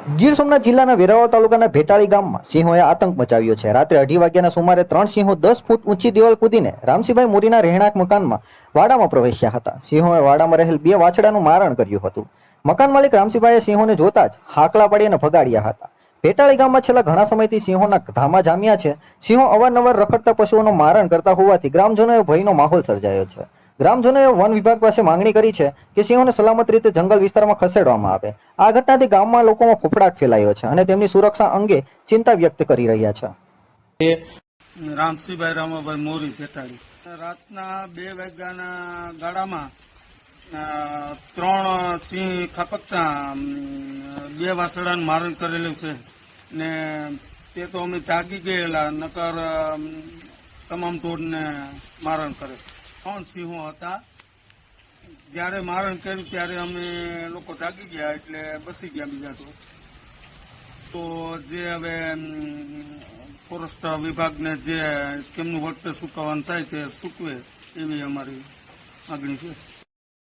ગીર સોમનાથ જિલ્લાના વેરાવળ તાલુકાના ભેટાળી ગામમાં સિંહોએ આતંક મચાવ્યો છે. રાત્રે અઢી વાગ્યાના સુમારે ત્રણ સિંહો દસ ફૂટ ઊંચી દિવાલ કૂદીને રામસિંહભાઈ મોરીના રહેણાંક મકાનમાં વાડામાં પ્રવેશ્યા હતા. સિંહોએ વાડામાં રહેલ બે વાછડાનું મારણ કર્યું હતું. મકાન માલિક રામસિંહભાઈએ સિંહોને જોતા જ હાકલા પાડીને ભગાડ્યા હતા. ભેટાળી ગામમાં છેલ્લા ઘણા સમયથી સિંહોના ધામા જામ્યા છે. સિંહો અવારનવાર રખડતા પશુઓનું મારણ કરતા હોવાથી ગ્રામજનોએ ભયનો માહોલ સર્જાયો છે. ગ્રામજનોએ વન વિભાગ પાસે માંગણી કરી છે કે સિંહોને સલામત રીતે જંગલ વિસ્તારમાં ખસેડવામાં આવે. આ ઘટનાથી ગામમાં લોકોમાં ફફડાટ ફેલાયો છે અને તેમની સુરક્ષા અંગે ચિંતા વ્યક્ત કરી રહ્યા છે. રામસિંહભાઈ રામાભાઈ મોરી ભેટાળી રાતના બે વાગ્યાના ગાળામાં ત્રણ સિંહ ખાપકતા બે વાસડાનું મારણ કરેલું છે ને તે તો અમે જાગી ગયેલા, નકર તમામ ટોળને મારણ કરે. ત્રણ સિંહો હતા. જ્યારે મારણ કર્યું ત્યારે અમે લોકો જાગી ગયા એટલે બસી ગયા બીજા તો. તો જે હવે ફોરેસ્ટ વિભાગને જે કેમનું વખતે સૂકવવાનું થાય તે સૂકવે એવી અમારી માગણી છે.